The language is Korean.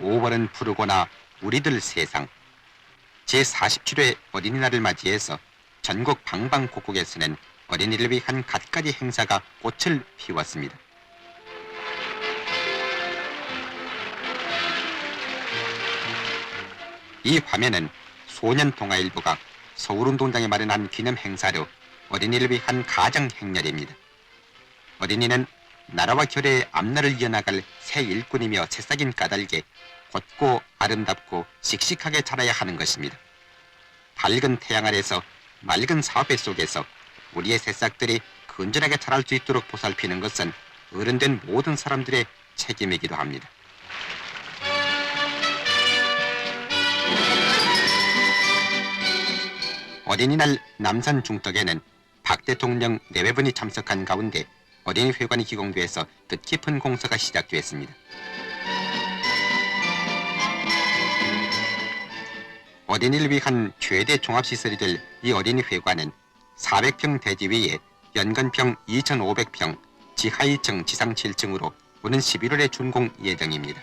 5월은 푸르거나 우리들 세상 제47회 어린이날을 맞이해서 전국 방방곡곡에서는 어린이를 위한 갖가지 행사가 꽃을 피웠습니다. 이 화면은 소년동아일보가 서울운동장에 마련한 기념 행사로 어린이를 위한 가정 행렬입니다. 어린이는 나라와 결의 앞날을 이어나갈 새 일꾼이며 새싹인 까닭에 곧고 아름답고 씩씩하게 자라야 하는 것입니다. 밝은 태양 아래서 맑은 사회 속에서 우리의 새싹들이 건전하게 자랄 수 있도록 보살피는 것은 어른된 모든 사람들의 책임이기도 합니다. 어린이날 남산 중덕에는 박 대통령 내외분이 참석한 가운데 어린이회관이 기공돼서 뜻깊은 공사가 시작됐습니다. 어린이를 위한 최대 종합시설이 될 이 어린이 회관은 400평 대지 위에 연건평 2,500평, 지하 2층, 지상 7층으로 오는 11월에 준공 예정입니다.